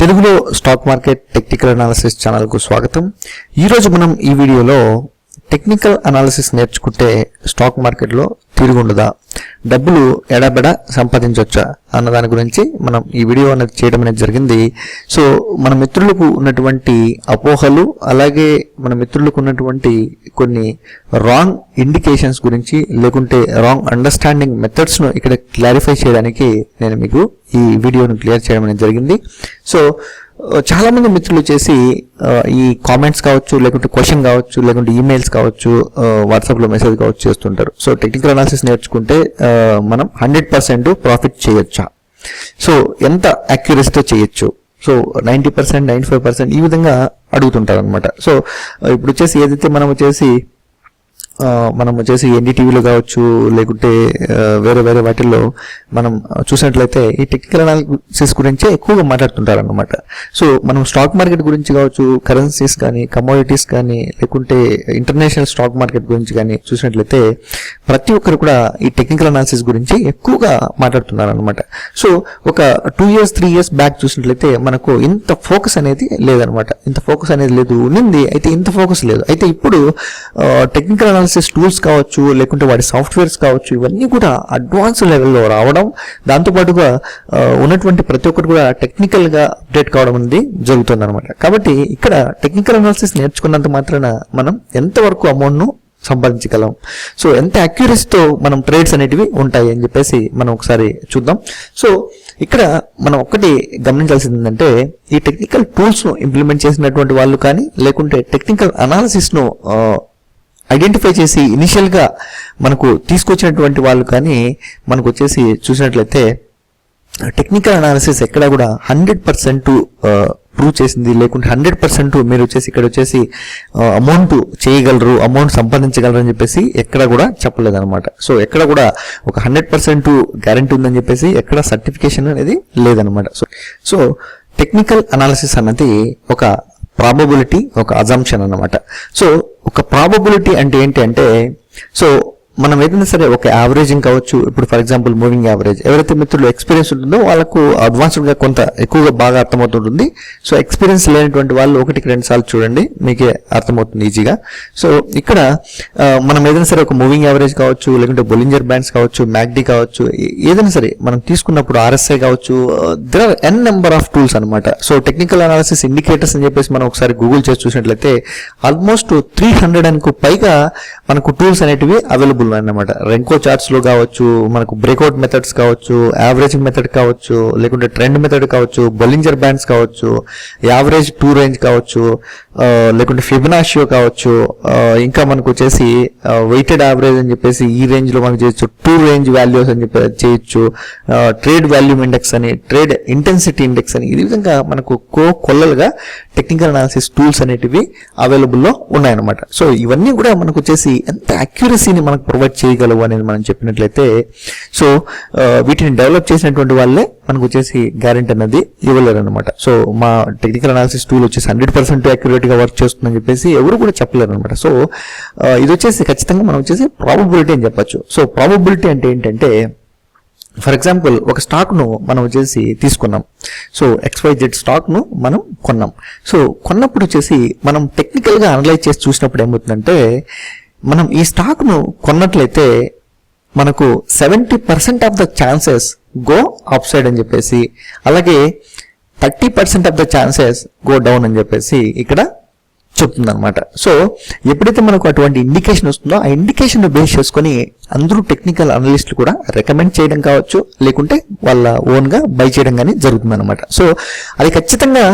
తెలుగులో stock market technical analysis ఛానల్కు స్వాగతం. ఈరోజు మనం ఈ వీడియోలో టెక్నికల్ అనాలిసిస్ నేర్చుకుంటే స్టాక్ మార్కెట్లో తిరుగుండదా? డబ్బులు ఎడబెడ సంపాదించవచ్చా అన్న దాని గురించి మనం ఈ వీడియో అనేది చేయడం అనేది జరిగింది. సో మన మిత్రులకు ఉన్నటువంటి అపోహలు అలాగే మన మిత్రులకు ఉన్నటువంటి కొన్ని రాంగ్ ఇండికేషన్స్ గురించి లేకుంటే రాంగ్ అండర్స్టాండింగ్ మెథడ్స్ను ఇక్కడ క్లారిఫై చేయడానికి నేను మీకు ఈ వీడియోను క్లియర్ చేయడం అనేది జరిగింది. సో చాలామంది మిత్రులు వచ్చేసి ఈ కామెంట్స్ కావచ్చు లేకుంటే క్వశ్చన్ కావచ్చు లేకుంటే ఈమెయిల్స్ కావచ్చు వాట్సాప్లో మెసేజ్ కావచ్చు చేస్తుంటారు. సో టెక్నికల్ అనాలిసిస్ నేర్చుకుంటే మనం హండ్రెడ్ పర్సెంట్ ప్రాఫిట్ చేయొచ్చా? సో ఎంత అక్యురసీతో చేయొచ్చు? So ninety percent ninety five percent ఈ విధంగా అడుగుతుంటారు అనమాట సో ఇప్పుడు వచ్చేసి ఏదైతే మనం వచ్చేసి మనం వచ్చేసి ఎన్డీటీవీలో కావచ్చు లేకుంటే వేరే వేరే వాటిల్లో మనం చూసినట్లయితే ఈ టెక్నికల్ అనాలిసిస్ గురించే ఎక్కువగా మాట్లాడుతుంటారు అనమాట సో మనం స్టాక్ మార్కెట్ గురించి కావచ్చు కరెన్సీస్ కానీ కమోడిటీస్ కానీ లేకుంటే ఇంటర్నేషనల్ స్టాక్ మార్కెట్ గురించి కానీ చూసినట్లయితే ప్రతి ఒక్కరు కూడా ఈ టెక్నికల్ అనాలిసిస్ గురించి ఎక్కువగా మాట్లాడుతున్నారు అనమాట సో ఒక two years three years back చూసినట్లయితే మనకు ఇంత ఫోకస్ అనేది లేదనమాట ఇంత ఫోకస్ అనేది లేదు. ఉన్నింది అయితే ఇంత ఫోకస్ లేదు. అయితే ఇప్పుడు టెక్నికల్ అనాలిసిస్ టూల్స్ కావచ్చు లేకుంటే వాటి సాఫ్ట్వేర్స్ కావచ్చు ఇవన్నీ కూడా అడ్వాన్స్ లెవెల్లో రావడం దాంతోపాటుగా ఉన్నటువంటి ప్రతి ఒక్కరు కూడా టెక్నికల్గా అప్డేట్ కావడం అనేది జరుగుతుంది అనమాట కాబట్టి ఇక్కడ టెక్నికల్ అనాలిసిస్ నేర్చుకున్నంత మాత్రాన మనం ఎంతవరకు అమౌంట్ను సంపాదించగలం? సో ఎంత అక్యూరసీతో మనం ట్రేడ్స్ అనేటివి ఉంటాయి అని చెప్పేసి మనం ఒకసారి చూద్దాం. సో ఇక్కడ మనం ఒక్కటి గమనించాల్సింది ఏంటంటే ఈ టెక్నికల్ టూల్స్ను ఇంప్లిమెంట్ చేసినటువంటి వాళ్ళు కానీ లేకుంటే టెక్నికల్ అనాలిసిస్ను ఐడెంటిఫై చేసి ఇనిషియల్గా మనకు తీసుకొచ్చినటువంటి వాళ్ళు కానీ మనకు వచ్చేసి చూసినట్లయితే టెక్నికల్ అనాలిసిస్ ఎక్కడ కూడా హండ్రెడ్ పర్సెంట్ ప్రూవ్ చేసింది. లేకుంటే హండ్రెడ్ పర్సెంట్ మీరు వచ్చేసి ఇక్కడ వచ్చేసి uh, అమౌంట్ చేయగలరు అమౌంట్ సంపాదించగలరు అని చెప్పేసి ఎక్కడ కూడా చెప్పలేదు అనమాట సో ఎక్కడ కూడా ఒక హండ్రెడ్ పర్సెంట్ గ్యారంటీ ఉందని చెప్పేసి ఎక్కడ సర్టిఫికేషన్ అనేది లేదనమాట సో సో టెక్నికల్ అనాలిసిస్ అన్నది ఒక ప్రాబబిలిటీ ఒక అజంప్షన్ అన్నమాట. సో ఒక ప్రాబబిలిటీ అంటే ఏంటి అంటే సో మనం ఏదైనా సరే ఒక యావరేజింగ్ కావచ్చు ఇప్పుడు ఫర్ ఎగ్జాంపుల్ మూవింగ్ యావరేజ్ ఎవరైతే మిత్రులు ఎక్స్పీరియన్స్ ఉంటుందో వాళ్ళకు అడ్వాన్స్డ్గా కొంత ఎక్కువగా బాగా అర్థమవుతుంటుంది. సో ఎక్స్పీరియన్స్ లేనటువంటి వాళ్ళు ఒకటికి రెండు సార్లు చూడండి మీకే అర్థమవుతుంది ఈజీగా సో ఇక్కడ మనం ఏదైనా సరే ఒక మూవింగ్ యావరేజ్ కావచ్చు లేకుంటే బొలింజర్ బ్యాండ్స్ కావచ్చు మ్యాగ్డీ కావచ్చు ఏదైనా సరే మనం తీసుకున్నప్పుడు ఆర్ఎస్ఐ కావచ్చు there are n number of tools అనమాట సో టెక్నికల్ అనాలిసిస్ ఇండికేటర్స్ అని చెప్పేసి మనం ఒకసారి గూగుల్ చేసి చూసినట్లయితే ఆల్మోస్ట్ త్రీ హండ్రెడ్ అనుకు పైగా మనకు టూల్స్ అనేటివి అవైలబుల్ అన్నమాట. రెంకో చార్ట్స్లో కావచ్చు మనకు బ్రేక్అవుట్ మెథడ్స్ కావచ్చు యావరేజింగ్ మెథడ్ కావచ్చు లేకుంటే ట్రెండ్ మెథడ్ కావచ్చు బొలింజర్ బ్యాండ్స్ కావచ్చు యావరేజ్ టూ రేంజ్ కావచ్చు లేకుంటే ఫిబనాషియో కావచ్చు ఇంకా మనకు వచ్చేసి వెయిటెడ్ యావరేజ్ అని చెప్పేసి ఈ రేంజ్లో మనకు చేయొచ్చు టూ రేంజ్ వాల్యూస్ అని చెప్పి చేయొచ్చు ట్రేడ్ వాల్యూమ్ ఇండెక్స్ అని ట్రేడ్ ఇంటెన్సిటీ ఇండెక్స్ అని ఈ విధంగా మనకు కో కొల్లలుగా టెక్నికల్ అనాలిసిస్ టూల్స్ అనేటివి అవైలబుల్లో ఉన్నాయన్నమాట. సో ఇవన్నీ కూడా మనకు వచ్చేసి ఎంత అక్యురసీని మనకు ప్రొవైడ్ చేయగలవు అనేది మనం చెప్పినట్లయితే సో వీటిని డెవలప్ చేసినటువంటి వాళ్ళే మనకు వచ్చేసి గ్యారెంటీ అనేది ఇవ్వలేరు అనమాట సో మా టెక్నికల్ అనాలిసిస్ టూల్ వచ్చేసి హండ్రెడ్ పర్సెంట్ యాక్యురేట్గా వర్క్ చేస్తుందని చెప్పేసి ఎవరు కూడా చెప్పలేరు అనమాట సో ఇది వచ్చేసి ఖచ్చితంగా మనం వచ్చేసి ప్రాబబిలిటీ అని చెప్పొచ్చు. సో ప్రాబబిలిటీ అంటే ఏంటంటే ఫర్ ఎగ్జాంపుల్ ఒక స్టాక్ను మనం వచ్చేసి తీసుకున్నాం. సో ఎక్స్వైజెడ్ జెడ్ స్టాక్ను మనం కొన్నాం. సో కొన్నప్పుడు వచ్చేసి మనం టెక్నికల్గా అనలైజ్ చేసి చూసినప్పుడు ఏమవుతుందంటే మనం ఈ స్టాక్ను కొన్నట్లయితే మనకు seventy percent of the chances go up side అని చెప్పేసి అలాగే thirty percent of the chances go down అని చెప్పేసి ఇక్కడ చెప్తుంది అనమాట సో ఎప్పుడైతే మనకు అటువంటి ఇండికేషన్ వస్తుందో ఆ ఇండికేషన్ బేస్ చేసుకొని అందరూ టెక్నికల్ అనలిస్టులు కూడా రికమెండ్ చేయడం కావచ్చు లేకుంటే వాళ్ళ ఓన్గా బై చేయడం కానీ జరుగుతుంది అనమాట సో అది ఖచ్చితంగా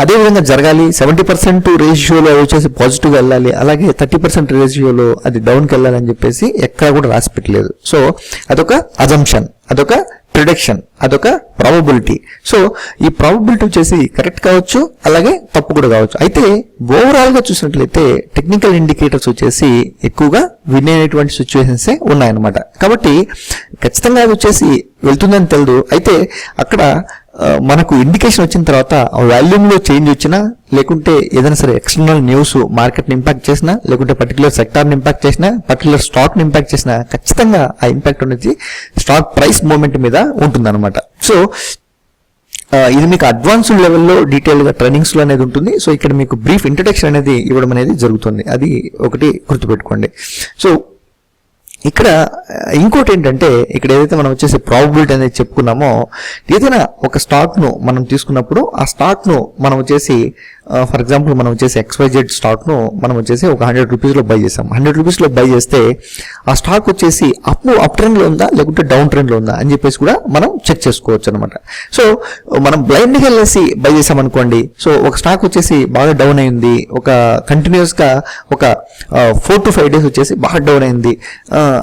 అదేవిధంగా అదే విధంగా జరగాలి సెవెంటీ పర్సెంట్ రేషియోలో వచ్చేసి పాజిటివ్ వెళ్ళాలి అలాగే థర్టీ పర్సెంట్ రేషియోలో అది డౌన్కి వెళ్ళాలి అని చెప్పేసి ఎక్కడ కూడా రాసి పెట్టలేదు సో అదొక అజంప్షన్ అదొక ప్రిడక్షన్ అదొక ప్రాబబిలిటీ సో ఈ ప్రాబబిలిటీ వచ్చేసి కరెక్ట్ కావచ్చు అలాగే తప్పు కూడా కావచ్చు. అయితే ఓవరాల్గా చూసినట్లయితే టెక్నికల్ ఇండికేటర్స్ వచ్చేసి ఎక్కువగా విన్ అయినటువంటి సిచ్యువేషన్సే ఉన్నాయన్నమాట. కాబట్టి ఖచ్చితంగా అది వచ్చేసి వెళ్తుందని తెలియదు అయితే అక్కడ మనకు ఇండికేషన్ వచ్చిన తర్వాత వాల్యూమ్లో చేంజ్ వచ్చినా లేకుంటే ఏదైనా సరే ఎక్స్టర్నల్ న్యూస్ మార్కెట్ని ఇంపాక్ట్ చేసినా లేకుంటే పర్టికులర్ సెక్టార్ని ఇంపాక్ట్ చేసినా పర్టికులర్ స్టాక్ని ఇంపాక్ట్ చేసినా ఖచ్చితంగా ఆ ఇంపాక్ట్ అనేది స్టాక్ ప్రైస్ మూమెంట్ మీద ఉంటుందన్నమాట. సో ఇది మీకు అడ్వాన్స్డ్ లెవెల్లో డీటెయిల్గా ట్రైనింగ్స్లో అనేది ఉంటుంది. సో ఇక్కడ మీకు బ్రీఫ్ ఇంట్రడక్షన్ అనేది ఇవ్వడం అనేది జరుగుతుంది. అది ఒకటి గుర్తుపెట్టుకోండి. సో ఇక్కడ ఇంకోటి ఏంటంటే ఇక్కడ ఏదైతే మనం వచ్చేసి ప్రాబిలిటీ అనేది చెప్పుకున్నామో ఏదైనా ఒక స్టాక్ను మనం తీసుకున్నప్పుడు ఆ స్టాక్ను మనం వచ్చేసి ఫర్ ఎగ్జాంపుల్ మనం వచ్చేసి ఎక్స్వైజెడ్ స్టాక్ను మనం వచ్చేసి ఒక హండ్రెడ్ రూపీస్లో బై చేసాం హండ్రెడ్ రూపీస్లో బై చేస్తే ఆ స్టాక్ వచ్చేసి అప్ అప్ ట్రెండ్లో ఉందా లేకుంటే డౌన్ ట్రెండ్లో ఉందా అని చెప్పేసి కూడా మనం చెక్ చేసుకోవచ్చు అనమాట సో మనం బ్లైండ్గా వెళ్ళేసి బై చేసామనుకోండి సో ఒక స్టాక్ వచ్చేసి బాగా డౌన్ అయింది. ఒక కంటిన్యూస్గా ఒక ఫోర్ టు ఫైవ్ డేస్ వచ్చేసి బాగా డౌన్ అయింది.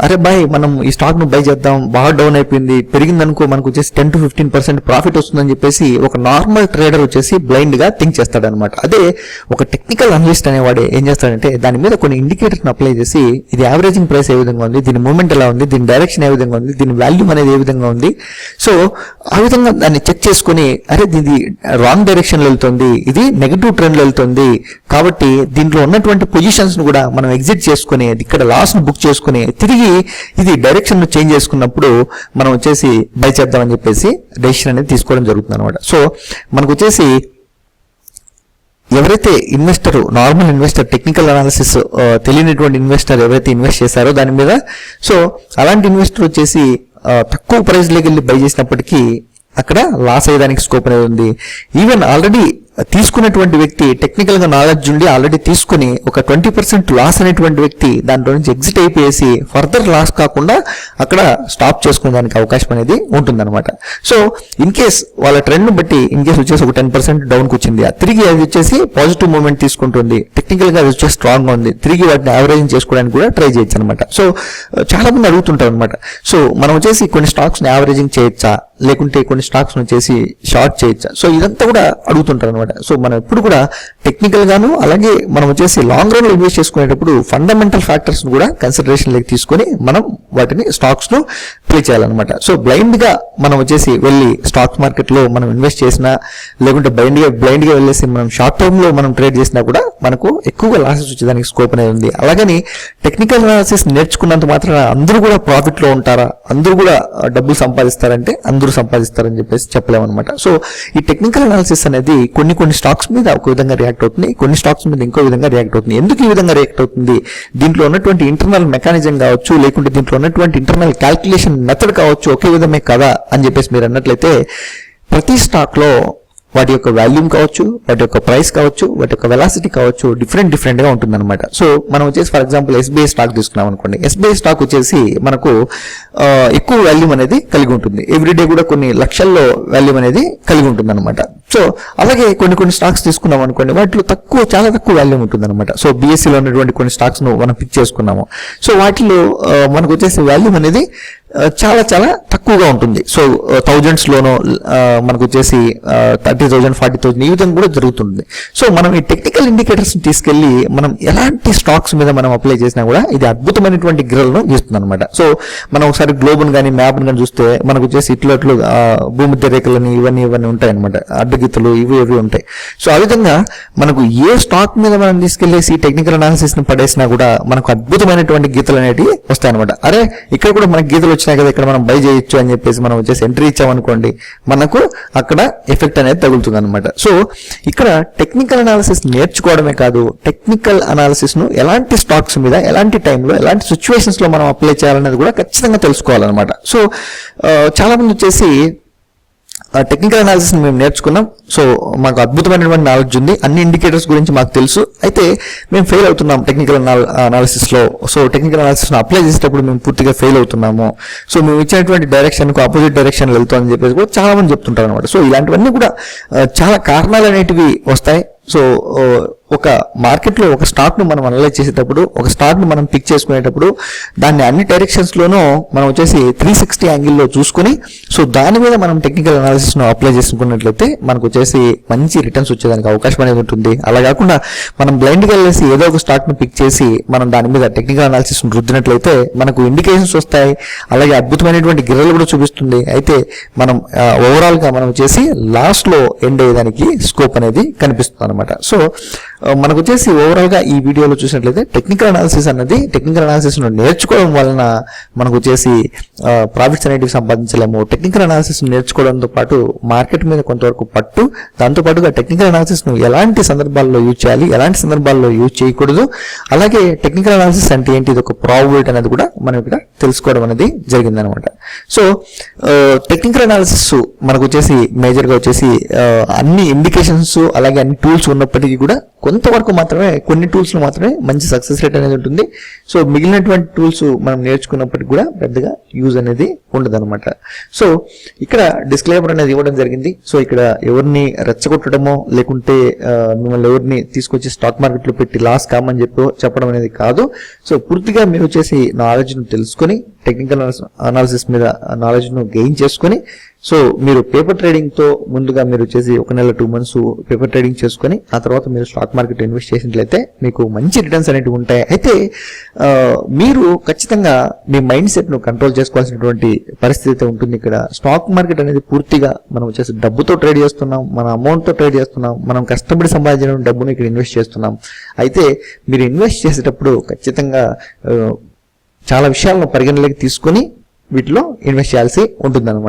అరే బాయ్ మనం ఈ స్టాక్ను బై చేద్దాం. బాగా డౌన్ అయిపోయింది. పెరిగిందనుకో మనకు వచ్చేసి ten to fifteen percent profit వస్తుందని చెప్పేసి ఒక నార్మల్ ట్రేడర్ వచ్చేసి బ్లైండ్గా థింక్ చేస్తాడనమాట అదే ఒక టెక్నికల్ అనలిస్ట్ అనేవాడు ఏం చేస్తాడంటే దాని మీద కొన్ని ఇండికేటర్ని అప్లై చేసి ఇది యావరేజింగ్ ప్రైస్ ఏ విధంగా ఉంది దీని మూమెంట్ ఎలా ఉంది దీని డైరెక్షన్ ఏ విధంగా ఉంది దీని వాల్యూమ్ అనేది ఏ విధంగా ఉంది. సో ఆ విధంగా దాన్ని చెక్ చేసుకొని అరే ఇది రాంగ్ డైరెక్షన్లో వెళ్తుంది ఇది నెగిటివ్ ట్రెండ్లో వెళ్తుంది. కాబట్టి దీంట్లో ఉన్నటువంటి పొజిషన్స్ను కూడా మనం ఎగ్జిట్ చేసుకుని ఇక్కడ లాస్ను బుక్ చేసుకుని తిరిగి ఇది డైరెక్షన్ చేంజ్ చేసుకున్నప్పుడు మనం వచ్చేసి బై చేద్దామని చెప్పేసి డెసిషన్ అనేది తీసుకోవడం జరుగుతుంది అనమాట సో మనకు వచ్చేసి ఎవరైతే investor normal investor technical analysis తెలియనటువంటి ఇన్వెస్టర్ ఎవరైతే ఇన్వెస్ట్ చేశారో దాని మీద సో అలాంటి ఇన్వెస్టర్ వచ్చేసి తక్కువ ప్రైస్ వెళ్ళి బై చేసినప్పటికీ అక్కడ లాస్ అయ్యేదానికి స్కోప్ అనేది ఉంది. ఈవెన్ ఆల్రెడీ తీసుకున్నటువంటి వ్యక్తి టెక్నికల్గా నాలెడ్జ్ ఉండి ఆల్రెడీ తీసుకుని ఒక ట్వంటీ పర్సెంట్ లాస్ అనేటువంటి వ్యక్తి దాంట్లో నుంచి ఎగ్జిట్ అయిపోయేసి ఫర్దర్ లాస్ కాకుండా అక్కడ స్టాప్ చేసుకునే దానికి అవకాశం అనేది ఉంటుందన్నమాట. సో ఇన్ కేస్ వాళ్ళ ట్రెండ్ బట్టి ఇన్ కేస్ వచ్చేసి ఒక టెన్ పర్సెంట్ డౌన్కి వచ్చింది తిరిగి అది వచ్చేసి పాజిటివ్ మూమెంట్ తీసుకుంటుంది టెక్నికల్గా అది వచ్చేసి స్ట్రాంగ్గా ఉంది తిరిగి వాటిని యావరేజింగ్ చేసుకోవడానికి కూడా ట్రై చేయొచ్చు అనమాట సో చాలా మంది అడుగుతుంటారు అనమాట సో మనం వచ్చేసి కొన్ని స్టాక్స్ని యావరేజింగ్ చేయొచ్చా? లేకుంటే కొన్ని స్టాక్స్ వచ్చేసి షార్ట్ చేయొచ్చా? సో ఇదంతా కూడా అడుగుతుంటారు అనమాట అనమాట. సో మనం ఎప్పుడు కూడా టెక్నికల్ గాను అలాగే మనం వచ్చేసి లాంగ్ రన్లో ఇన్వెస్ట్ చేసుకునేటప్పుడు ఫండమెంటల్ ఫ్యాక్టర్స్ కూడా కన్సిడరేషన్ లెక్క తీసుకొని మనం వాటిని స్టాక్స్ను ప్లే చేయాలన్నమాట. సో బ్లైండ్గా మనం వచ్చేసి వెళ్ళి స్టాక్ మార్కెట్లో మనం ఇన్వెస్ట్ చేసినా లేకుంటే బ్లైండ్గా బ్లైండ్గా వెళ్ళేసి మనం షార్ట్ టర్మ్లో మనం ట్రేడ్ చేసినా కూడా మనకు ఎక్కువగా లాసెస్ వచ్చేదానికి స్కోప్ అనేది ఉంది. అలాగని టెక్నికల్ అనాలిసిస్ నేర్చుకున్నంత మాత్రం అందరూ కూడా ప్రాఫిట్లో ఉంటారా అందరూ కూడా డబ్బులు సంపాదిస్తారంటే అందరూ సంపాదిస్తారని చెప్పేసి చెప్పలేమన్నమాట. సో ఈ టెక్నికల్ అనాలిసిస్ అనేది కొన్ని కొన్ని స్టాక్స్ మీద ఒక విధంగా రియాక్ట్ అవుతుంది. కొన్ని స్టాక్స్ మీద ఇంకో విధంగా రియాక్ట్ అవుతుంది. ఎందుకు ఈ విధంగా రియాక్ట్ అవుతుంది? దీంట్లో ఉన్నటువంటి ఇంటర్నల్ మెకానిజం కావచ్చు లేకుంటే దీంట్లో ఉన్నటువంటి ఇంటర్నల్ క్యాల్కులేషన్ మెథడ్ కావచ్చు ఒకే విధమే కదా అని చెప్పేసి మీరు అన్నట్లయితే ప్రతి స్టాక్లో వాటి యొక్క వాల్యూమ్ కావచ్చు వాటి యొక్క ప్రైస్ కావచ్చు వాటి యొక్క వెలాసిటీ కావచ్చు డిఫరెంట్ డిఫరెంట్గా ఉంటుంది అనమాట సో మనం వచ్చేసి ఫర్ ఎగ్జాంపుల్ ఎస్బీఐ స్టాక్ తీసుకున్నాం అనుకోండి. ఎస్బీఐ స్టాక్ వచ్చేసి మనకు ఎక్కువ వాల్యూమ్ అనేది కలిగి ఉంటుంది. ఎవ్రీడే కూడా కొన్ని లక్షల్లో వాల్యూమ్ అనేది కలిగి ఉంటుంది అనమాట సో అలాగే కొన్ని కొన్ని స్టాక్స్ తీసుకున్నాం అనుకోండి వాటిలో తక్కువ చాలా తక్కువ వాల్యూమ్ ఉంటుంది అనమాట సో బీఎస్సీలో ఉన్నటువంటి కొన్ని స్టాక్స్ను మనం పిక్ చేసుకున్నాము. సో వాటిలో మనకు వచ్చేసి వాల్యూమ్ అనేది చాలా చాలా తక్కువగా ఉంటుంది. సో థౌజండ్స్లోనో మనకు వచ్చేసి థర్టీ థౌజండ్ ఫార్టీ థౌజండ్ ఈ విధంగా కూడా జరుగుతుంది. సో మనం ఈ టెక్నికల్ ఇండికేటర్స్ని తీసుకెళ్ళి మనం ఎలాంటి స్టాక్స్ మీద మనం అప్లై చేసినా కూడా ఇది అద్భుతమైనటువంటి గ్రల్ను ఇస్తుంది అనమాట సో మనం ఒకసారి గ్లోబల్ కానీ మ్యాప్ కానీ చూస్తే మనకు వచ్చేసి ఇట్లు అట్లు భూమధ్య రేఖలని ఇవన్నీ ఇవన్నీ ఉంటాయి అనమాట అడ్డగీతలు ఇవి ఇవి ఉంటాయి. సో ఆ విధంగా మనకు ఏ స్టాక్ మీద మనం తీసుకెళ్ళేసి టెక్నికల్ అనాలిసిస్ని పడేసినా కూడా మనకు అద్భుతమైనటువంటి గీతలు అనేటివి వస్తాయి అనమాట అరే ఇక్కడ కూడా మనకి గీతలు వచ్చినాయి కదా ఇక్కడ మనం బై చేయొచ్చు అని చెప్పేసి మనం వచ్చేసి ఎంట్రీ ఇచ్చామనుకోండి మనకు అక్కడ ఎఫెక్ట్ అనేది తగులుతుంది అనమాట సో ఇక్కడ టెక్నికల్ అనాలిసిస్ నేర్చుకోవడమే కాదు టెక్నికల్ అనాలిసిస్ను ఎలాంటి స్టాక్స్ మీద ఎలాంటి టైంలో ఎలాంటి సిచ్యువేషన్స్లో మనం అప్లై చేయాలనేది కూడా ఖచ్చితంగా తెలుసుకోవాలన్నమాట. సో uh, చాలా మంది వచ్చేసి టెక్నికల్ అనాలిసిస్ మేము నేర్చుకున్నాం. సో మాకు అద్భుతమైనటువంటి నాలెడ్జ్ ఉంది. అన్ని ఇండికేటర్స్ గురించి మాకు తెలుసు. అయితే మేము ఫెయిల్ అవుతున్నాం టెక్నికల్ అనాలిసిస్లో. సో టెక్నికల్ అనాలిసిస్ అప్లై చేసేటప్పుడు మేము పూర్తిగా ఫెయిల్ అవుతున్నాము. సో మేము ఇచ్చినటువంటి డైరెక్షన్కు ఆపోజిట్ డైరెక్షన్ వెళ్తాం అని చెప్పేసి కూడా చాలా మంది చెప్తుంటారు అనమాట సో ఇలాంటివన్నీ కూడా చాలా కారణాలు అనేటివి వస్తాయి. సో ఒక మార్కెట్లో ఒక స్టాక్ను మనం అనలైజ్ చేసేటప్పుడు ఒక స్టాక్ను మనం పిక్ చేసుకునేటప్పుడు దాన్ని అన్ని డైరెక్షన్స్లోనూ మనం వచ్చేసి త్రీ సిక్స్టీ యాంగిల్లో చూసుకుని సో దాని మీద మనం టెక్నికల్ అనాలిసిస్ను అప్లై చేసుకున్నట్లయితే మనకు వచ్చేసి మంచి రిటర్న్స్ వచ్చేదానికి అవకాశం అనేది ఉంటుంది. అలా కాకుండా మనం బ్లైండ్గా వెళ్ళేసి ఏదో ఒక స్టాక్ను పిక్ చేసి మనం దాని మీద టెక్నికల్ అనాలిసిస్ను రుద్దినట్లయితే మనకు ఇండికేషన్స్ వస్తాయి. అలాగే అద్భుతమైనటువంటి గిర్రలు కూడా చూపిస్తుంది. అయితే మనం ఓవరాల్గా మనం వచ్చేసి లాస్ట్లో ఎండ్ అయ్యేదానికి స్కోప్ అనేది కనిపిస్తుంది అనమాట సో మనకు వచ్చేసి ఓవరాల్గా ఈ వీడియోలో చూసినట్లయితే టెక్నికల్ అనాలిసిస్ అన్నది టెక్నికల్ అనాలిసిస్ను నేర్చుకోవడం వలన మనకు వచ్చేసి ప్రాఫిట్స్ అనేటివి సంపాదించలేము. టెక్నికల్ అనాలిసిస్ నేర్చుకోవడంతో పాటు మార్కెట్ మీద కొంతవరకు పట్టు. దాంతో పాటుగా టెక్నికల్ అనాలిసిస్ను ఎలాంటి సందర్భాల్లో యూజ్ చేయాలి ఎలాంటి సందర్భాల్లో యూజ్ చేయకూడదు. అలాగే టెక్నికల్ అనాలిసిస్ అంటే ఏంటి ఇది ఒక ప్రాబిలిటీ అనేది కూడా మనం ఇక్కడ తెలుసుకోవడం అనేది జరిగిందనమాట. సో టెక్నికల్ అనాలిసిస్ మనకు వచ్చేసి మేజర్గా వచ్చేసి అన్ని ఇండికేషన్స్ అలాగే అన్ని టూల్స్ ఉన్నప్పటికీ కూడా కొంతవరకు మాత్రమే కొన్ని టూల్స్లో మాత్రమే మంచి సక్సెస్ రేట్ అనేది ఉంటుంది. సో మిగిలినటువంటి టూల్స్ మనం నేర్చుకున్నప్పటికి కూడా పెద్దగా యూజ్ అనేది ఉండదు సో ఇక్కడ డిస్క్లైమర్ అనేది ఇవ్వడం జరిగింది. సో ఇక్కడ ఎవరిని రెచ్చగొట్టడమో లేకుంటే మిమ్మల్ని ఎవరిని తీసుకొచ్చి స్టాక్ మార్కెట్లో పెట్టి లాస్ కామని చెప్పి చెప్పడం అనేది కాదు. సో పూర్తిగా మీరు వచ్చేసి నాలెడ్జ్ను తెలుసుకొని టెక్నికల్ అనాలిసిస్ మీద నాలెడ్జ్ను గెయిన్ చేసుకొని సో మీరు పేపర్ ట్రేడింగ్తో ముందుగా మీరు వచ్చేసి ఒక నెల టూ మంత్స్ పేపర్ ట్రేడింగ్ చేసుకొని ఆ తర్వాత మీరు స్టాక్ మార్కెట్ ఇన్వెస్ట్ చేసినట్లయితే మీకు మంచి రిటర్న్స్ అనేవి ఉంటాయి. అయితే మీరు ఖచ్చితంగా మీ మైండ్ సెట్ను కంట్రోల్ చేసుకోవాల్సినటువంటి పరిస్థితి అయితే ఉంటుంది ఇక్కడ. స్టాక్ మార్కెట్ అనేది పూర్తిగా మనం వచ్చేసి డబ్బుతో ట్రేడ్ చేస్తున్నాం మన అమౌంట్తో ట్రేడ్ చేస్తున్నాం మనం కష్టపడి సంపాదించిన డబ్బును ఇక్కడ ఇన్వెస్ట్ చేస్తున్నాం. అయితే మీరు ఇన్వెస్ట్ చేసేటప్పుడు ఖచ్చితంగా చాలా విషయాలను పరిగణలోకి తీసుకొని వీటిలో ఇన్వెస్ట్ చేయాల్సి ఉంటుంది